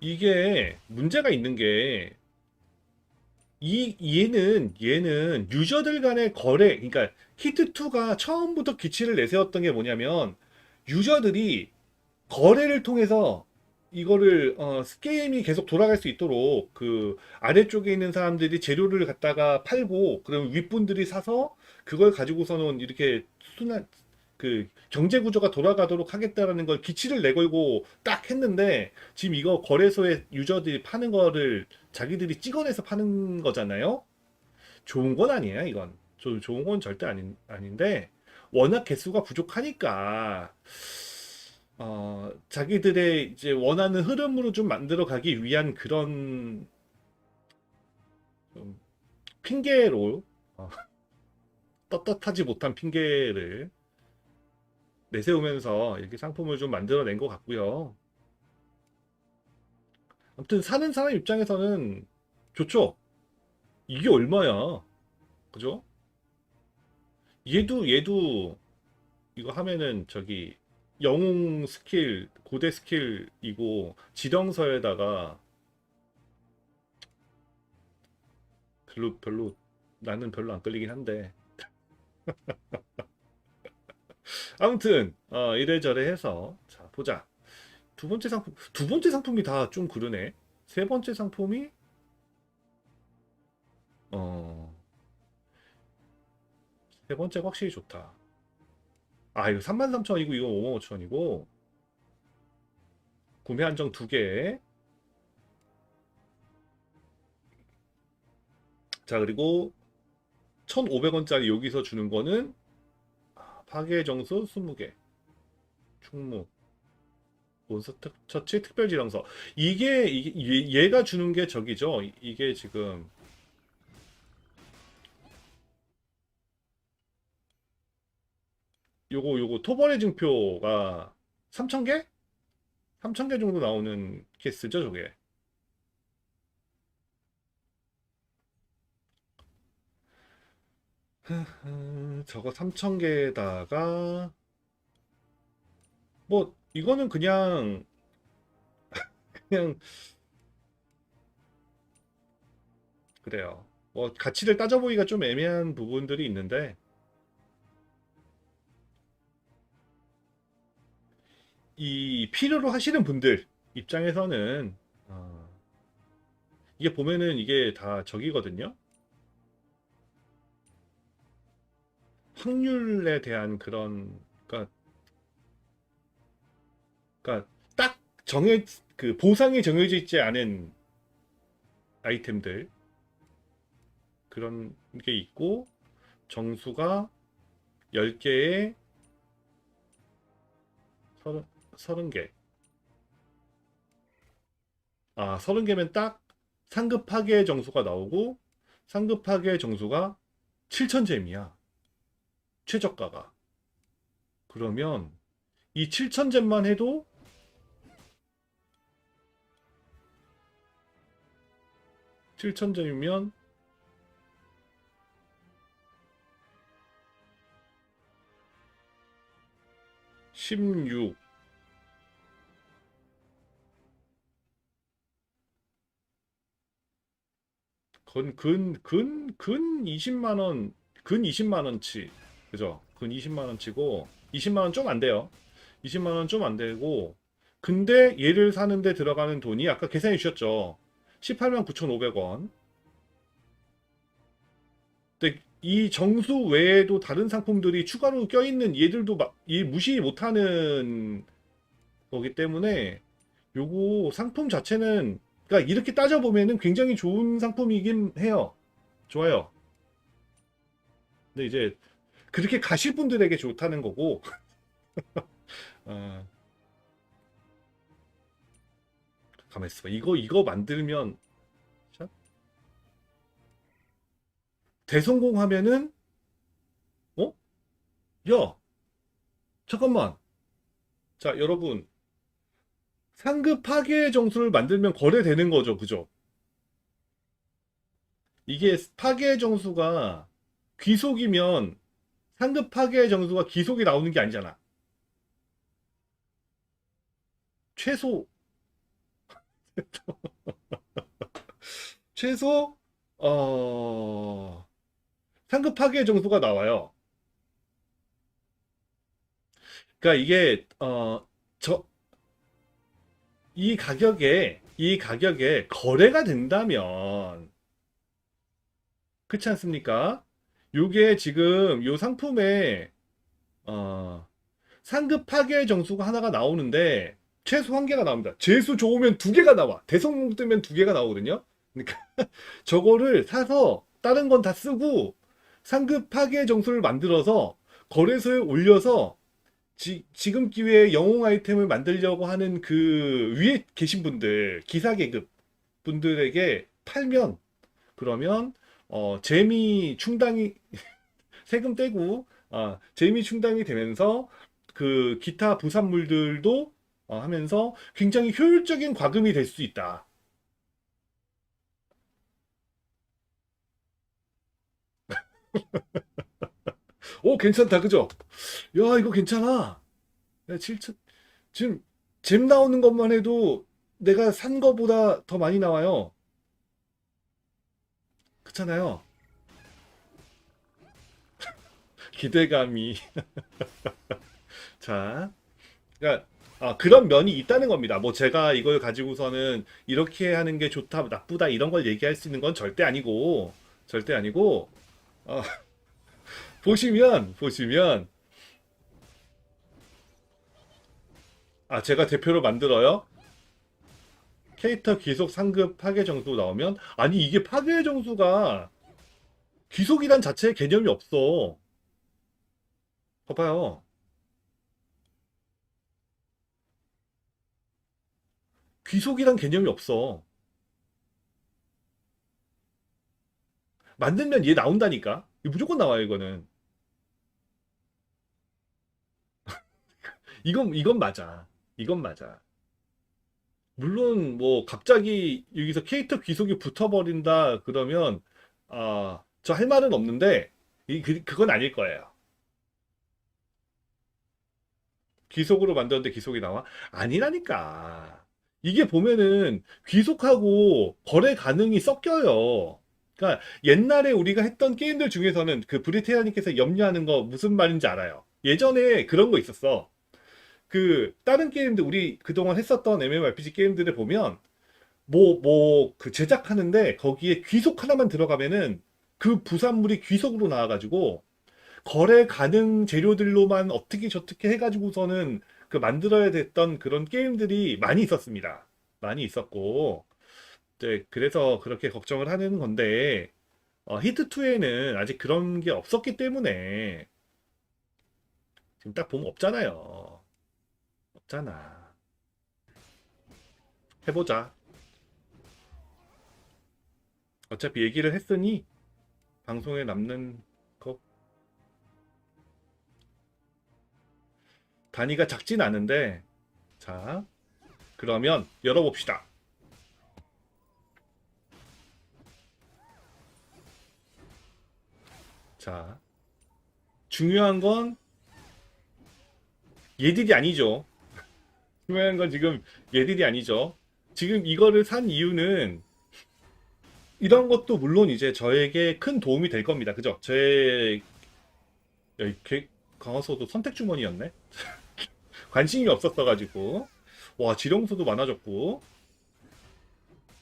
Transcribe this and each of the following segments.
이게 문제가 있는 게 이 얘는 얘는 유저들 간의 거래 그러니까 히트 2가 처음부터 기치를 내세웠던 게 뭐냐면 유저들이 거래를 통해서 이거를 어, 게임이 계속 돌아갈 수 있도록 그 아래쪽에 있는 사람들이 재료를 갖다가 팔고 그럼 윗분들이 사서 그걸 가지고서는 이렇게 순환 그 경제 구조가 돌아가도록 하겠다라는 걸 기치를 내걸고 딱 했는데 지금 이거 거래소에 유저들이 파는 거를 자기들이 찍어내서 파는 거잖아요. 좋은 건 아니에요, 이건. 조- 좋은 건 절대 아닌, 아닌데 워낙 개수가 부족하니까 어, 자기들의 이제 원하는 흐름으로 좀 만들어 가기 위한 그런 좀 핑계로 어, 떳떳하지 못한 핑계를 내세우면서 이렇게 상품을 좀 만들어낸 것 같고요. 아무튼 사는 사람 입장에서는 좋죠. 이게 얼마야? 그죠? 얘도 얘도 이거 하면은 저기 영웅 스킬 고대 스킬이고 지령서에다가 별로 별로 나는 별로 안 끌리긴 한데 아무튼 어, 이래저래 해서 자 보자. 두 번째 상품 두 번째 상품이 다 좀 그러네. 세 번째 상품이 어 세 번째가 확실히 좋다. 아 이거 33,000원이고 이거 55,000원이고 구매 한정 두 개. 자 그리고 1,500원짜리 여기서 주는 거는 아, 파괴 정수 20개 충무 몬스터 특- 처치 특별 지령서. 이게, 이게 얘- 얘가 주는 게 저기죠? 이- 이게 지금 요거 요거 토벌의 증표가 3,000개? 3,000개 정도 나오는 케이스죠 저게 흐흐, 저거 3,000개에다가 뭐 이거는 그냥 그냥 그래요. 뭐 가치를 따져보기가 좀 애매한 부분들이 있는데 이 필요로 하시는 분들 입장에서는 어, 이게 보면은 이게 다 저기거든요. 확률에 대한 그런 그러니까 그러니까 딱 정해 그 보상이 정해져 있지 않은 아이템들. 그런 게 있고 정수가 10개에 30, 30개. 아 30개면 딱 상급 파괴 정수가 나오고 상급 파괴 정수가 7,000잼이야 최저가가 그러면 이 7,000잼만 해도 7,000점이면 16 근, 근, 근, 근 20만 원, 근 20만 원치. 그죠? 근 20만 원 치고 20만 원 좀 안 돼요. 20만 원 좀 안 되고 근데 얘를 사는데 들어가는 돈이 아까 계산해 주셨죠. 18만 9,500원. 근데 이 정수 외에도 다른 상품들이 추가로 껴있는 얘들도 막, 이 무시 못하는 거기 때문에 요거 상품 자체는 그러니까 이렇게 따져보면은 굉장히 좋은 상품이긴 해요. 좋아요. 근데 이제 그렇게 가실 분들에게 좋다는 거고 어, 가만 있어봐. 이거 이거 만들면 자, 대성공하면은 어? 야, 잠깐만. 자, 여러분 상급 파괴 정수를 만들면 거래되는 거죠, 그죠? 이게 파괴 정수가 귀속이면 상급 파괴 정수가 기속이 나오는 게 아니잖아. 최소 최소 어 상급 파괴 정수가 나와요. 그러니까 이게 어저 이 가격에 이 가격에 거래가 된다면 그렇지 않습니까? 요게 지금 요 상품에 어 상급 파괴 정수가 하나가 나오는데 최소 한 개가 나옵니다. 재수 좋으면 두 개가 나와. 대성공 뜨면 두 개가 나오거든요. 그러니까 저거를 사서 다른 건 다 쓰고 상급 파괴 정수를 만들어서 거래소에 올려서 지, 금 기회에 영웅 아이템을 만들려고 하는 그 위에 계신 분들, 기사 계급 분들에게 팔면 그러면 어, 재미 충당이 세금 떼고 아, 재미 충당이 되면서 그 기타 부산물들도 어, 하면서 굉장히 효율적인 과금이 될 수 있다. 오, 괜찮다, 그죠? 야, 이거 괜찮아. 야, 7천, 지금 잼 나오는 것만 해도 내가 산 거보다 더 많이 나와요. 그렇잖아요. 기대감이. 자, 그러니까 아, 그런 면이 있다는 겁니다. 뭐 제가 이걸 가지고서는 이렇게 하는 게 좋다, 나쁘다 이런 걸 얘기할 수 있는 건 절대 아니고, 절대 아니고, 어, 보시면 보시면 아 제가 대표로 만들어요. 캐릭터 귀속 상급 파괴 정수 나오면 아니 이게 파괴 정수가 귀속이란 자체의 개념이 없어. 봐봐요. 귀속이란 개념이 없어. 만들면 얘 나온다니까. 무조건 나와요, 이거는. 이건, 이건 맞아. 이건 맞아. 물론, 뭐, 갑자기 여기서 캐릭터 귀속이 붙어버린다, 그러면, 아, 저 할 말은 없는데, 이, 그, 그건 아닐 거예요. 귀속으로 만들었는데 귀속이 나와? 아니라니까. 이게 보면은 귀속하고 거래 가능이 섞여요. 그러니까 옛날에 우리가 했던 게임들 중에서는 그 브리테아님께서 염려하는 거 무슨 말인지 알아요. 예전에 그런 거 있었어. 그 다른 게임들 우리 그동안 했었던 MMORPG 게임들을 보면 뭐 뭐 그 제작하는데 거기에 귀속 하나만 들어가면은 그 부산물이 귀속으로 나와가지고 거래 가능 재료들로만 어떻게 저떻게 해가지고서는 그 만들어야 됐던 그런 게임들이 많이 있었습니다. 많이 있었고, 네, 그래서 그렇게 걱정을 하는 건데, 어, 히트2에는 아직 그런 게 없었기 때문에, 지금 딱 보면 없잖아요. 없잖아. 해보자. 어차피 얘기를 했으니, 방송에 남는 거 단위가 작진 않은데 자 그러면 열어봅시다 자 중요한 건 얘들이 아니죠 중요한 건 지금 얘들이 아니죠. 지금 이거를 산 이유는 이런 것도 물론 이제 저에게 큰 도움이 될 겁니다. 그죠? 제 여기 강화소도 선택 주머니였네? 관심이 없었어 가지고. 와 지령수도 많아졌고.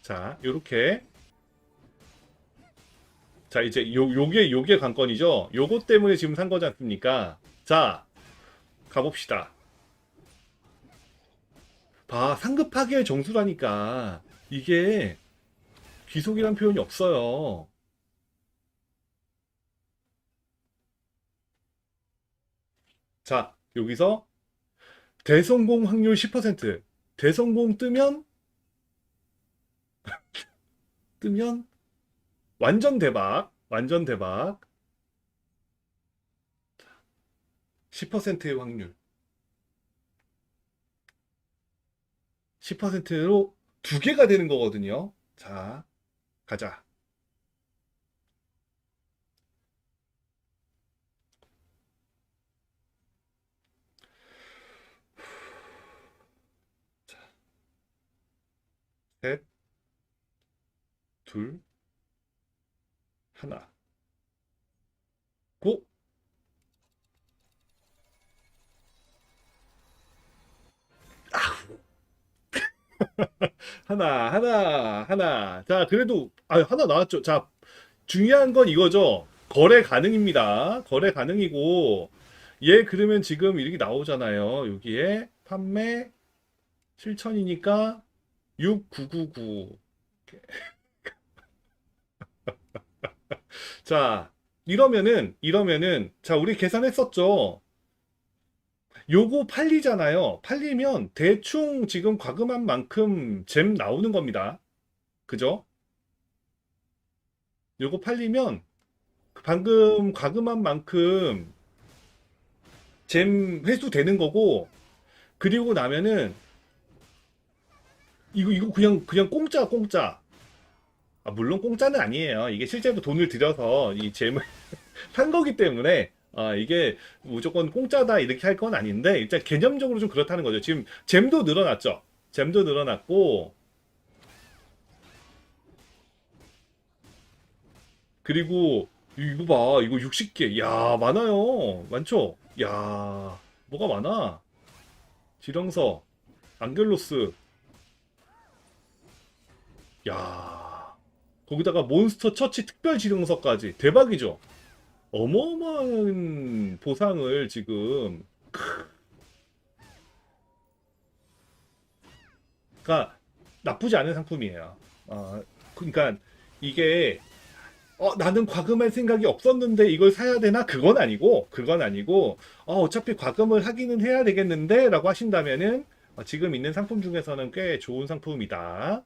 자 요렇게. 자 이제 요 요게 요게 관건이죠. 요것 때문에 지금 산 거지 않습니까? 자 가봅시다 봐 상급하게 정수라니까 이게 귀속이란 표현이 없어요 자 여기서 대성공 확률 10%. 대성공 뜨면 뜨면 완전 대박. 완전 대박. 10%의 확률. 10%로 두 개가 되는 거거든요. 자, 가자. 셋, 둘, 하나. 고! 하나, 하나, 하나. 자, 그래도, 아, 하나 나왔죠. 자, 중요한 건 이거죠. 거래 가능입니다. 거래 가능이고, 얘 그러면 지금 이렇게 나오잖아요. 여기에 판매 7천이니까 6999. 자, 이러면은, 이러면은, 자, 우리 계산했었죠. 요거 팔리잖아요. 팔리면 대충 지금 과금한 만큼 잼 나오는 겁니다. 그죠? 요거 팔리면 방금 과금한 만큼 잼 회수 되는 거고, 그리고 나면은 이거 이거 그냥 그냥 공짜 공짜. 아, 물론 공짜는 아니에요. 이게 실제로 돈을 들여서 이 잼을 산 거기 때문에 아, 이게 무조건 공짜다 이렇게 할 건 아닌데 일단 개념적으로 좀 그렇다는 거죠. 지금 잼도 늘어났죠. 잼도 늘어났고 그리고 이거 봐. 이거 60개. 야, 많아요. 많죠? 야, 뭐가 많아? 지령서, 앙겔로스. 야, 거기다가 몬스터 처치 특별 지령서까지. 대박이죠? 어마어마한 보상을 지금. 그러니까 나쁘지 않은 상품이에요. 아, 그러니까 이게 어, 나는 과금할 생각이 없었는데 이걸 사야 되나? 그건 아니고, 그건 아니고, 어, 어차피 과금을 하기는 해야 되겠는데? 라고 하신다면은, 어, 지금 있는 상품 중에서는 꽤 좋은 상품이다.